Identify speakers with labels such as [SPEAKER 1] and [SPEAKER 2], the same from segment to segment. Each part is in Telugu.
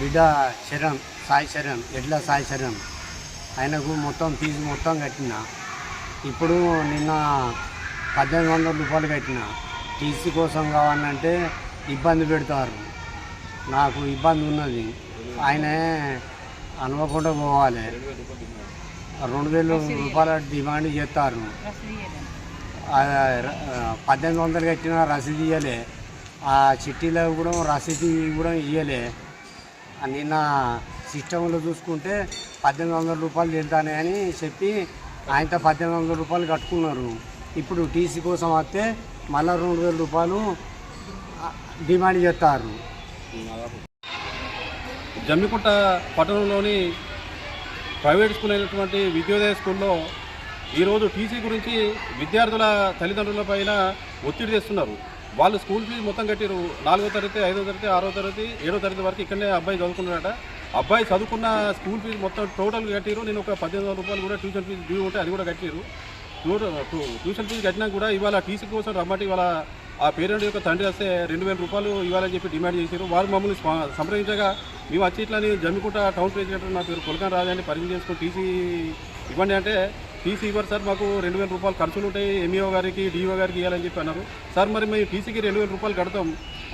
[SPEAKER 1] బిడ్డ శరణ్ సాయి శరణ్ ఎడ్ల సాయి శరణ్ ఆయనకు మొత్తం ఫీజు మొత్తం కట్టిన. ఇప్పుడు నిన్న పద్దెనిమిది వందల రూపాయలు కట్టిన. టీసీ కోసం కావాలంటే ఇబ్బంది పెడతారు. నాకు ఇబ్బంది ఉన్నది. ఆయనే అనుకోకుండా పోవాలి. రెండు వేల రూపాయల డిమాండ్ చేస్తారు. పద్దెనిమిది వందలు కట్టిన రసీదు ఇవ్వలే ఆ చిట్టీలో కూడా రసీదు కూడా ఇవ్వలే నిన్న సిస్టంలో చూసుకుంటే పద్దెనిమిది వందల రూపాయలు తింటానే అని చెప్పి ఆయనతో పద్దెనిమిది వందల రూపాయలు కట్టుకున్నారు. ఇప్పుడు టీసీ కోసం వస్తే మళ్ళీ రెండు వేల రూపాయలు డిమాండ్ చేస్తారు.
[SPEAKER 2] జమ్మికుంట పట్టణంలోని ప్రైవేట్ స్కూల్ అయినటువంటి విద్యోదయ స్కూల్లో ఈరోజు టీసీ గురించి విద్యార్థుల తల్లిదండ్రుల పైన ఒత్తిడి తెస్తున్నారు. వాళ్ళు స్కూల్ ఫీజు మొత్తం కట్టిరు నాలుగో తరగతి ఐదో తరగతి ఆరో తరగతి ఏడో తరగతి వరకు ఇక్కడనే అబ్బాయి చదువుకున్నాడట. అబ్బాయి చదువుకున్న స్కూల్ ఫీజు మొత్తం టోటల్ కట్టిరు నేను ఒక పద్దెనిమిది రూపాయలు కూడా ట్యూషన్ ఫీజు డ్యూ ఉంటే అది కూడా కట్టిరు ట్యూషన్ ఫీజు కట్టినా కూడా ఇవాళ టీసీ కోసం రమ్మటి ఇవాళ ఆ పేరెంట్ యొక్క తండ్రి వస్తే రెండు వేల రూపాయలు ఇవ్వాలని చెప్పి డిమాండ్ చేశారు వారు మమ్మల్ని సంప్రదించగా మేము వచ్చి ఇట్లని జమ్మికుంట టౌన్ ప్రెసిడెంట్ నా పేరు కొలకన్ రాజాని పరిచయం చేసుకుని టీసీ ఇవ్వండి అంటే టీసీ ఇవ్వరు సార్ మాకు రెండు వేల రూపాయలు ఖర్చులు ఉంటాయి. ఎంఈఓ గారికి డిఓ గారికి ఇవ్వాలని చెప్పి అన్నారు. సార్ మరి మేము టీసీకి రెండు వేల రూపాయలు కడతాం.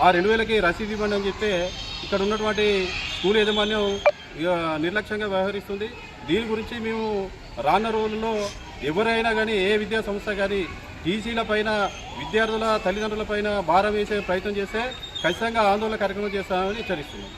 [SPEAKER 2] ఆ రెండు వేలకి రసీదు ఇవ్వండి అని చెప్తే ఇక్కడ ఉన్నటువంటి స్కూల్ యాజమాన్యం నిర్లక్ష్యంగా వ్యవహరిస్తుంది. దీని గురించి మేము రాన్న రోజుల్లో ఎవరైనా కానీ ఏ విద్యా సంస్థ కానీ టీసీల పైన విద్యార్థుల తల్లిదండ్రుల పైన భారం వేసే ప్రయత్నం చేస్తే ఖచ్చితంగా ఆందోళన కార్యక్రమం చేస్తామని హెచ్చరిస్తున్నాం.